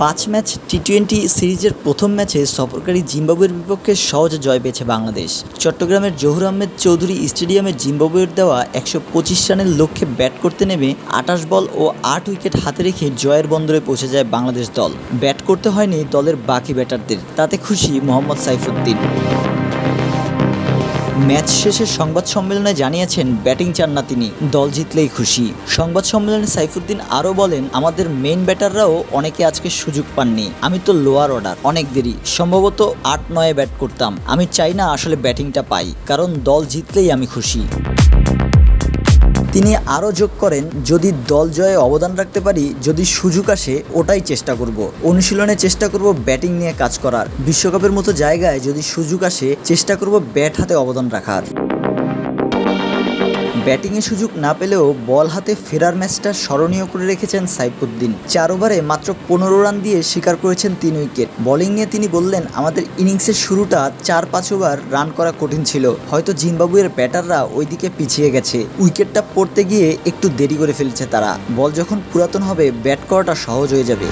পাঁচ match T twenty সিরিজের প্রথম ম্যাচে সফরকারী জিম্বাবুয়ের বিপক্ষে সহজে জয় পেয়েছে বাংলাদেশ। চট্টগ্রামের জহুর আহমেদ চৌধুরী স্টেডিয়ামে জিম্বাবুয়ের দেওয়া একশো পঁচিশ রানের লক্ষ্যে ব্যাট করতে নেমে আটাশ বল ও আট উইকেট হাতে রেখে জয়ের বন্দরে পৌঁছে যায় বাংলাদেশ দল। ব্যাট করতে হয়নি দলের বাকি ব্যাটারদের, তাতে খুশি মোহাম্মদ সাইফুদ্দিন। ম্যাচ শেষে সংবাদ সম্মেলনে জানিয়েছেন ব্যাটিং চান না তিনি। দল জিতলেই খুশি। সংবাদ সম্মেলনে সাইফুদ্দিন আরও বলেন, আমাদের মেন ব্যাটাররাও অনেকে আজকে সুযোগ পাননি। আমি তো লোয়ার অর্ডার অনেক দেরি। সম্ভবত আট নয়ে ব্যাট করতাম। আমি চাই না আসলে ব্যাটিংটা পাই, কারণ দল জিতলেই আমি খুশি। তিনি আরও যোগ করেন, যদি দল জয়ে অবদান রাখতে পারি, যদি সুযোগ আসে, ওটাই চেষ্টা করব। অনুশীলনে চেষ্টা করব ব্যাটিং নিয়ে কাজ করার। বিশ্বকাপের মতো জায়গায় যদি সুযোগ আসে, চেষ্টা করব ব্যাট হাতে অবদান রাখার। ব্যাটিংয়ে সুযোগ না পেলেও বল হাতে ফেরার ম্যাচটা স্মরণীয় করে রেখেছেন সাইফুদ্দিন। চার ওভারে মাত্র পনেরো রান দিয়ে শিকার করেছেন তিন উইকেট। বোলিং নিয়ে তিনি বললেন, আমাদের ইনিংসের শুরুটা চার পাঁচ ওভার রান করা কঠিন ছিল। হয়তো জিম্বাবুয়ের ব্যাটাররা ওইদিকে পিছিয়ে গেছে। উইকেটটা পড়তে গিয়ে একটু দেরি করে ফেলছে তারা। বল যখন পুরাতন হবে, ব্যাট করাটা সহজ হয়ে যাবে।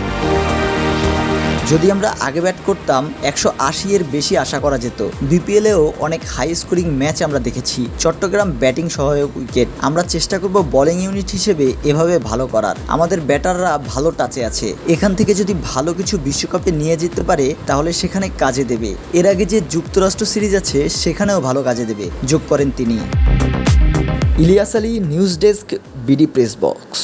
যদি আমরা আগে ব্যাট করতাম, একশো আশি এর বেশি আশা করা যেত। বিপিএলেও অনেক হাই স্কোরিং ম্যাচ আমরা দেখেছি। চট্টগ্রাম ব্যাটিং সহায়ক উইকেট আমরা চেষ্টা করব বোলিং ইউনিট হিসেবে এভাবে ভালো করার। আমাদের ব্যাটাররা ভালো টাচে আছে। এখান থেকে যদি ভালো কিছু বিশ্বকাপে নিয়ে যেতে পারে, তাহলে সেখানে কাজে দেবে। এর আগে যে যুক্তরাষ্ট্র সিরিজ আছে, সেখানেও ভালো কাজে দেবে। যোগ করেন তিনি। Ilias Ali news desk BD press box